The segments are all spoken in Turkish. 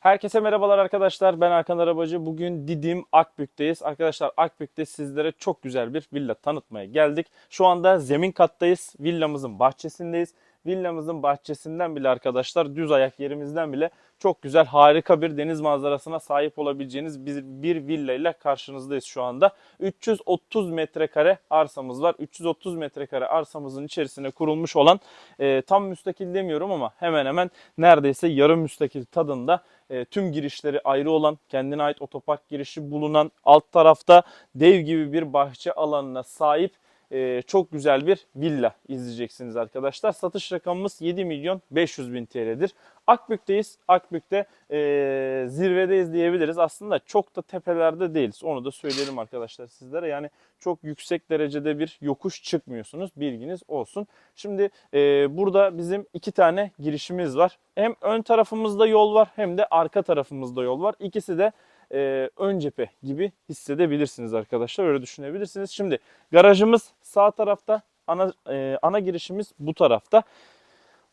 Herkese merhabalar arkadaşlar. Ben Hakan Arabacı. Bugün Didim Akbük'teyiz. Arkadaşlar Akbük'te sizlere çok güzel bir villa tanıtmaya geldik. Şu anda zemin kattayız. Villamızın bahçesindeyiz. Villamızın bahçesinden bile arkadaşlar düz ayak yerimizden bile çok güzel harika bir deniz manzarasına sahip olabileceğiniz bir, bir villa ile karşınızdayız şu anda. 330 metrekare arsamız var. 330 metrekare arsamızın içerisine kurulmuş olan e, tam müstakil demiyorum ama hemen hemen neredeyse yarım müstakil tadında e, tüm girişleri ayrı olan kendine ait otopark girişi bulunan alt tarafta dev gibi bir bahçe alanına sahip e, çok güzel bir villa izleyeceksiniz arkadaşlar. Satış rakamımız 7 milyon 500 bin TL'dir. Akbük'teyiz. Akbük'te e, zirvedeyiz diyebiliriz. Aslında çok da tepelerde değiliz. Onu da söyleyelim arkadaşlar sizlere. Yani çok yüksek derecede bir yokuş çıkmıyorsunuz. Bilginiz olsun. Şimdi e, burada bizim iki tane girişimiz var. Hem ön tarafımızda yol var hem de arka tarafımızda yol var. İkisi de e, ön cephe gibi hissedebilirsiniz arkadaşlar. Öyle düşünebilirsiniz. Şimdi garajımız sağ tarafta. Ana, e, ana girişimiz bu tarafta.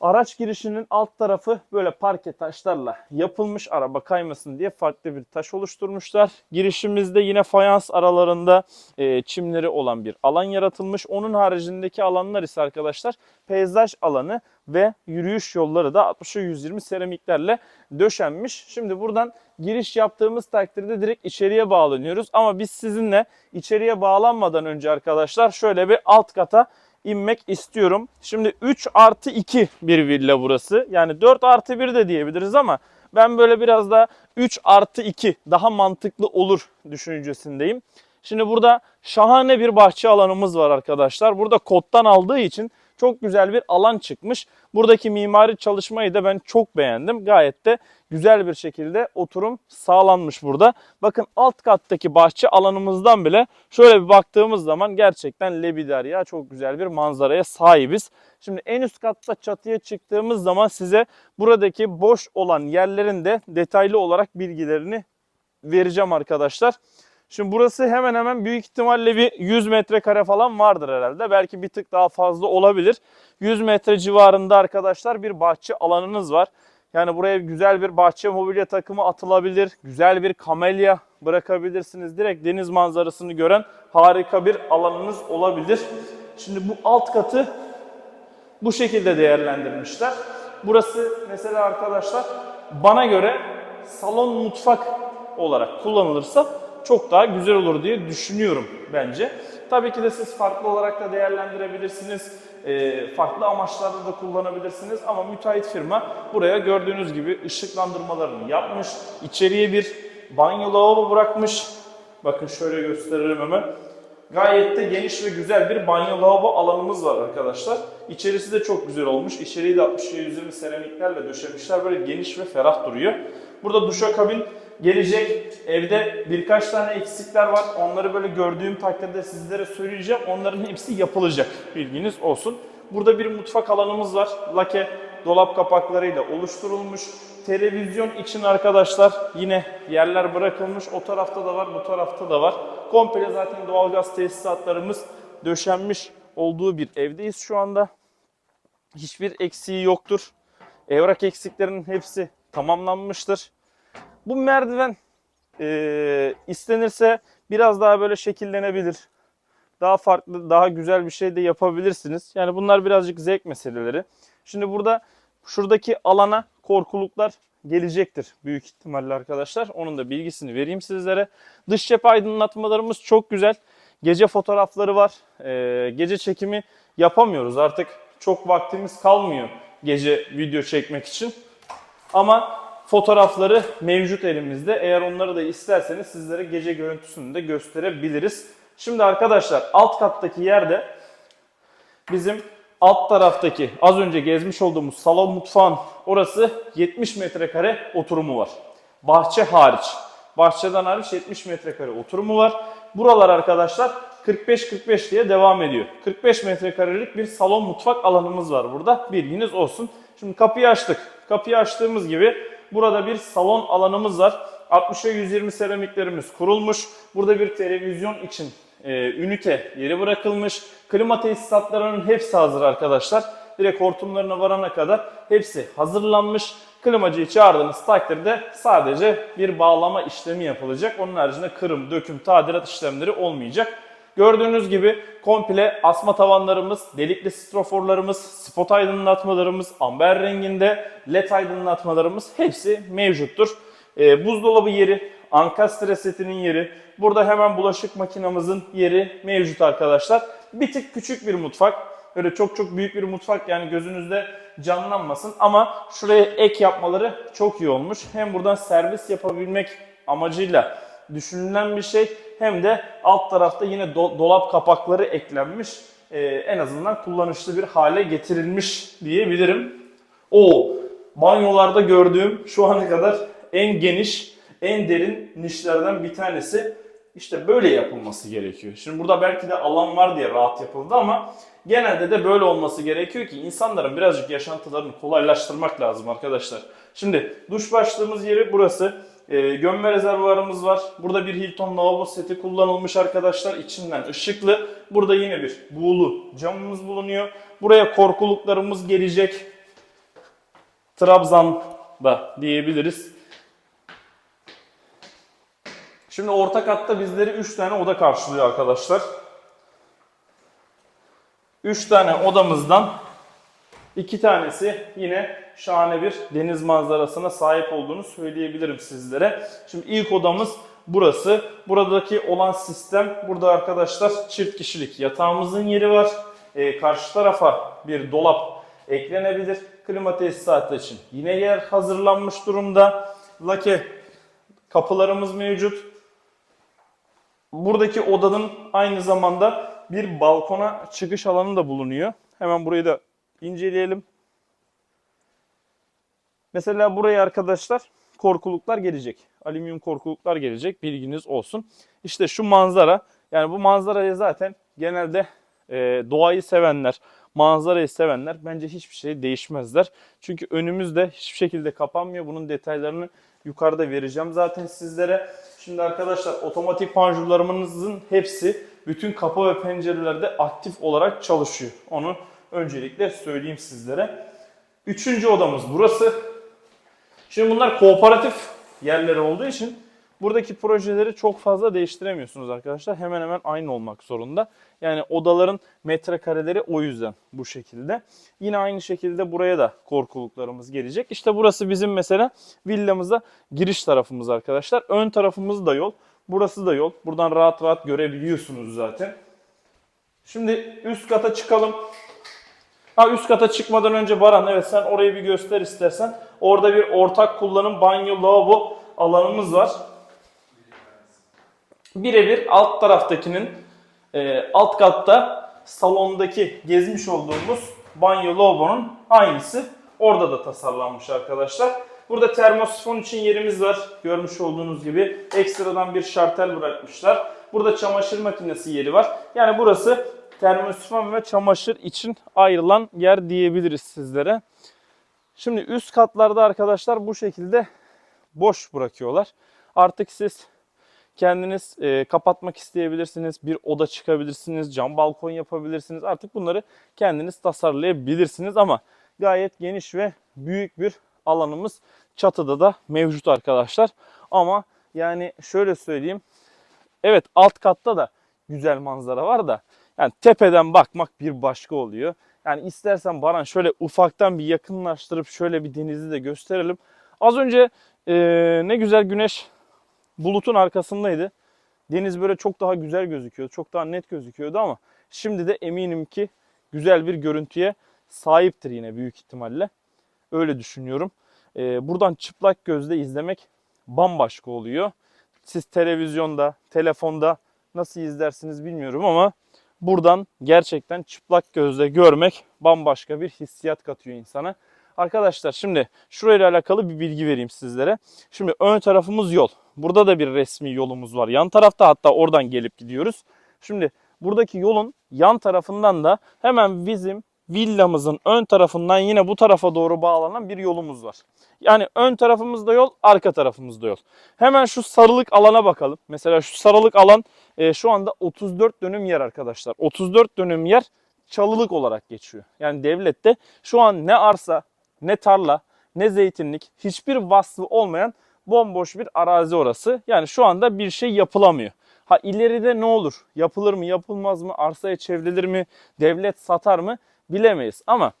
Araç girişinin alt tarafı böyle parke taşlarla yapılmış araba kaymasın diye farklı bir taş oluşturmuşlar. Girişimizde yine fayans aralarında e, çimleri olan bir alan yaratılmış. Onun haricindeki alanlar ise arkadaşlar peyzaj alanı ve yürüyüş yolları da 60'a 120 seramiklerle döşenmiş. Şimdi buradan giriş yaptığımız takdirde direkt içeriye bağlanıyoruz. Ama biz sizinle içeriye bağlanmadan önce arkadaşlar şöyle bir alt kata inmek istiyorum. Şimdi 3 artı 2 bir villa burası. Yani 4 artı 1 de diyebiliriz ama ben böyle biraz da 3 artı 2 daha mantıklı olur düşüncesindeyim. Şimdi burada şahane bir bahçe alanımız var arkadaşlar. Burada koddan aldığı için çok güzel bir alan çıkmış. Buradaki mimari çalışmayı da ben çok beğendim. Gayet de güzel bir şekilde oturum sağlanmış burada. Bakın alt kattaki bahçe alanımızdan bile şöyle bir baktığımız zaman gerçekten lebiderya çok güzel bir manzaraya sahibiz. Şimdi en üst katta çatıya çıktığımız zaman size buradaki boş olan yerlerin de detaylı olarak bilgilerini vereceğim arkadaşlar. Şimdi burası hemen hemen büyük ihtimalle bir 100 metrekare falan vardır herhalde. Belki bir tık daha fazla olabilir. 100 metre civarında arkadaşlar bir bahçe alanınız var. Yani buraya güzel bir bahçe mobilya takımı atılabilir. Güzel bir kamelya bırakabilirsiniz. Direkt deniz manzarasını gören harika bir alanınız olabilir. Şimdi bu alt katı bu şekilde değerlendirmişler. Burası mesela arkadaşlar bana göre salon mutfak olarak kullanılırsa çok daha güzel olur diye düşünüyorum bence. Tabii ki de siz farklı olarak da değerlendirebilirsiniz. E, farklı amaçlarda da kullanabilirsiniz. Ama müteahhit firma buraya gördüğünüz gibi ışıklandırmalarını yapmış. İçeriye bir banyo lavabo bırakmış. Bakın şöyle gösteririm hemen. Gayet de geniş ve güzel bir banyo lavabo alanımız var arkadaşlar. İçerisi de çok güzel olmuş. İçeriği de 60 120 seramiklerle döşemişler. Böyle geniş ve ferah duruyor. Burada duşakabin gelecek. Evde birkaç tane eksikler var. Onları böyle gördüğüm takdirde sizlere söyleyeceğim. Onların hepsi yapılacak. Bilginiz olsun. Burada bir mutfak alanımız var. Lake dolap kapaklarıyla oluşturulmuş. Televizyon için arkadaşlar yine yerler bırakılmış. O tarafta da var, bu tarafta da var. Komple zaten doğalgaz tesisatlarımız döşenmiş olduğu bir evdeyiz şu anda. Hiçbir eksiği yoktur. Evrak eksiklerinin hepsi tamamlanmıştır. Bu merdiven e, istenirse biraz daha böyle şekillenebilir. Daha farklı, daha güzel bir şey de yapabilirsiniz. Yani bunlar birazcık zevk meseleleri. Şimdi burada şuradaki alana korkuluklar gelecektir büyük ihtimalle arkadaşlar. Onun da bilgisini vereyim sizlere. Dış cephe aydınlatmalarımız çok güzel. Gece fotoğrafları var. E, gece çekimi yapamıyoruz. Artık çok vaktimiz kalmıyor gece video çekmek için. Ama fotoğrafları mevcut elimizde. Eğer onları da isterseniz sizlere gece görüntüsünü de gösterebiliriz. Şimdi arkadaşlar alt kattaki yerde bizim alt taraftaki az önce gezmiş olduğumuz salon mutfağın orası 70 metrekare oturumu var. Bahçe hariç. Bahçeden hariç 70 metrekare oturumu var. Buralar arkadaşlar 45-45 diye devam ediyor. 45 metrekarelik bir salon mutfak alanımız var burada. Bilginiz olsun. Şimdi kapıyı açtık. Kapıyı açtığımız gibi burada bir salon alanımız var. 60'a 120 seramiklerimiz kurulmuş. Burada bir televizyon için e, ünite yeri bırakılmış. Klima tesisatlarının hepsi hazır arkadaşlar. Direkt hortumlarına varana kadar hepsi hazırlanmış. Klimacıyı çağırdığınız takdirde sadece bir bağlama işlemi yapılacak. Onun haricinde kırım, döküm, tadilat işlemleri olmayacak. Gördüğünüz gibi komple asma tavanlarımız, delikli stroforlarımız, spot aydınlatmalarımız, amber renginde led aydınlatmalarımız hepsi mevcuttur. Ee, buzdolabı yeri, ankastre setinin yeri, burada hemen bulaşık makinamızın yeri mevcut arkadaşlar. Bir tık küçük bir mutfak. Öyle çok çok büyük bir mutfak yani gözünüzde canlanmasın ama şuraya ek yapmaları çok iyi olmuş. Hem buradan servis yapabilmek amacıyla düşünülen bir şey hem de alt tarafta yine do- dolap kapakları eklenmiş. Ee, en azından kullanışlı bir hale getirilmiş diyebilirim. O banyolarda gördüğüm şu ana kadar en geniş, en derin nişlerden bir tanesi. İşte böyle yapılması gerekiyor. Şimdi burada belki de alan var diye rahat yapıldı ama genelde de böyle olması gerekiyor ki insanların birazcık yaşantılarını kolaylaştırmak lazım arkadaşlar. Şimdi duş başlığımız yeri burası. Ee, gömme rezervuarımız var. Burada bir Hilton lavabo seti kullanılmış arkadaşlar. İçinden ışıklı. Burada yine bir buğulu camımız bulunuyor. Buraya korkuluklarımız gelecek. Trabzan'da diyebiliriz. Şimdi orta katta bizleri 3 tane oda karşılıyor arkadaşlar. 3 tane odamızdan 2 tanesi yine şahane bir deniz manzarasına sahip olduğunu söyleyebilirim sizlere. Şimdi ilk odamız burası. Buradaki olan sistem burada arkadaşlar çift kişilik yatağımızın yeri var. Ee, karşı tarafa bir dolap eklenebilir. Klima tesisatı için yine yer hazırlanmış durumda. Lake kapılarımız mevcut. Buradaki odanın aynı zamanda bir balkona çıkış alanı da bulunuyor. Hemen burayı da inceleyelim. Mesela buraya arkadaşlar korkuluklar gelecek. Alüminyum korkuluklar gelecek. Bilginiz olsun. İşte şu manzara. Yani bu manzarayı zaten genelde e, doğayı sevenler, manzarayı sevenler bence hiçbir şey değişmezler. Çünkü önümüzde hiçbir şekilde kapanmıyor. Bunun detaylarını yukarıda vereceğim zaten sizlere. Şimdi arkadaşlar otomatik panjurlarımızın hepsi bütün kapı ve pencerelerde aktif olarak çalışıyor. Onu öncelikle söyleyeyim sizlere. Üçüncü odamız burası. Şimdi bunlar kooperatif yerleri olduğu için buradaki projeleri çok fazla değiştiremiyorsunuz arkadaşlar. Hemen hemen aynı olmak zorunda. Yani odaların metrekareleri o yüzden bu şekilde. Yine aynı şekilde buraya da korkuluklarımız gelecek. İşte burası bizim mesela villamıza giriş tarafımız arkadaşlar. Ön tarafımız da yol. Burası da yol. Buradan rahat rahat görebiliyorsunuz zaten. Şimdi üst kata çıkalım. Ha üst kata çıkmadan önce Baran evet sen orayı bir göster istersen. Orada bir ortak kullanım banyo lavabo alanımız var. Birebir alt taraftakinin e, alt katta salondaki gezmiş olduğumuz banyo lavabonun aynısı. Orada da tasarlanmış arkadaşlar. Burada termosifon için yerimiz var. Görmüş olduğunuz gibi ekstradan bir şartel bırakmışlar. Burada çamaşır makinesi yeri var. Yani burası termosifon ve çamaşır için ayrılan yer diyebiliriz sizlere. Şimdi üst katlarda arkadaşlar bu şekilde boş bırakıyorlar. Artık siz kendiniz e, kapatmak isteyebilirsiniz. Bir oda çıkabilirsiniz. Cam balkon yapabilirsiniz. Artık bunları kendiniz tasarlayabilirsiniz ama gayet geniş ve büyük bir alanımız çatıda da mevcut arkadaşlar. Ama yani şöyle söyleyeyim. Evet alt katta da güzel manzara var da yani tepeden bakmak bir başka oluyor. Yani istersen Baran şöyle ufaktan bir yakınlaştırıp şöyle bir denizi de gösterelim. Az önce e, ne güzel güneş bulutun arkasındaydı. Deniz böyle çok daha güzel gözüküyordu. Çok daha net gözüküyordu ama şimdi de eminim ki güzel bir görüntüye sahiptir yine büyük ihtimalle. Öyle düşünüyorum. Ee, buradan çıplak gözle izlemek bambaşka oluyor. Siz televizyonda, telefonda nasıl izlersiniz bilmiyorum ama buradan gerçekten çıplak gözle görmek bambaşka bir hissiyat katıyor insana. Arkadaşlar şimdi şurayla alakalı bir bilgi vereyim sizlere. Şimdi ön tarafımız yol. Burada da bir resmi yolumuz var. Yan tarafta hatta oradan gelip gidiyoruz. Şimdi buradaki yolun yan tarafından da hemen bizim villamızın ön tarafından yine bu tarafa doğru bağlanan bir yolumuz var. Yani ön tarafımızda yol, arka tarafımızda yol. Hemen şu sarılık alana bakalım. Mesela şu sarılık alan e, şu anda 34 dönüm yer arkadaşlar. 34 dönüm yer çalılık olarak geçiyor. Yani devlette şu an ne arsa, ne tarla, ne zeytinlik, hiçbir vasfı olmayan bomboş bir arazi orası. Yani şu anda bir şey yapılamıyor. Ha ileride ne olur? Yapılır mı, yapılmaz mı? Arsaya çevrilir mi? Devlet satar mı? Bilemeyiz. Ama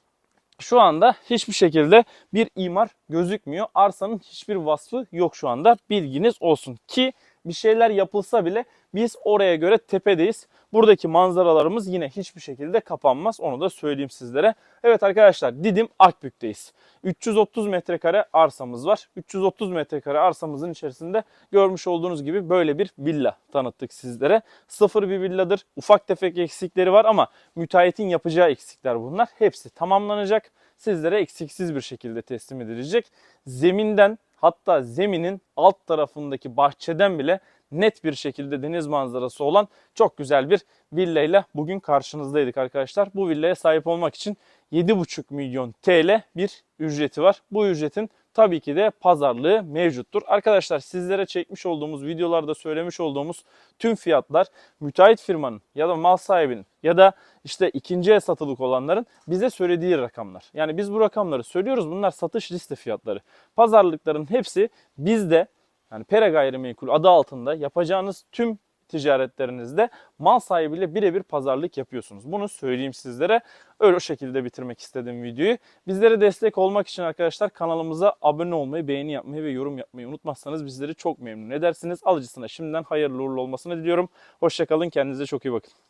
şu anda hiçbir şekilde bir imar gözükmüyor. Arsanın hiçbir vasfı yok şu anda. Bilginiz olsun ki bir şeyler yapılsa bile biz oraya göre tepedeyiz. Buradaki manzaralarımız yine hiçbir şekilde kapanmaz. Onu da söyleyeyim sizlere. Evet arkadaşlar Didim Akbük'teyiz. 330 metrekare arsamız var. 330 metrekare arsamızın içerisinde görmüş olduğunuz gibi böyle bir villa tanıttık sizlere. Sıfır bir villadır. Ufak tefek eksikleri var ama müteahhitin yapacağı eksikler bunlar. Hepsi tamamlanacak. Sizlere eksiksiz bir şekilde teslim edilecek. Zeminden hatta zeminin alt tarafındaki bahçeden bile net bir şekilde deniz manzarası olan çok güzel bir villayla bugün karşınızdaydık arkadaşlar. Bu villaya sahip olmak için 7,5 milyon TL bir ücreti var. Bu ücretin tabii ki de pazarlığı mevcuttur. Arkadaşlar sizlere çekmiş olduğumuz videolarda söylemiş olduğumuz tüm fiyatlar müteahhit firmanın ya da mal sahibinin ya da işte ikinci el satılık olanların bize söylediği rakamlar. Yani biz bu rakamları söylüyoruz. Bunlar satış liste fiyatları. Pazarlıkların hepsi bizde yani Pera Gayrimenkul adı altında yapacağınız tüm ticaretlerinizde mal sahibiyle birebir pazarlık yapıyorsunuz. Bunu söyleyeyim sizlere. Öyle o şekilde bitirmek istedim videoyu. Bizlere destek olmak için arkadaşlar kanalımıza abone olmayı, beğeni yapmayı ve yorum yapmayı unutmazsanız bizleri çok memnun edersiniz. Alıcısına şimdiden hayırlı uğurlu olmasını diliyorum. Hoşçakalın, kendinize çok iyi bakın.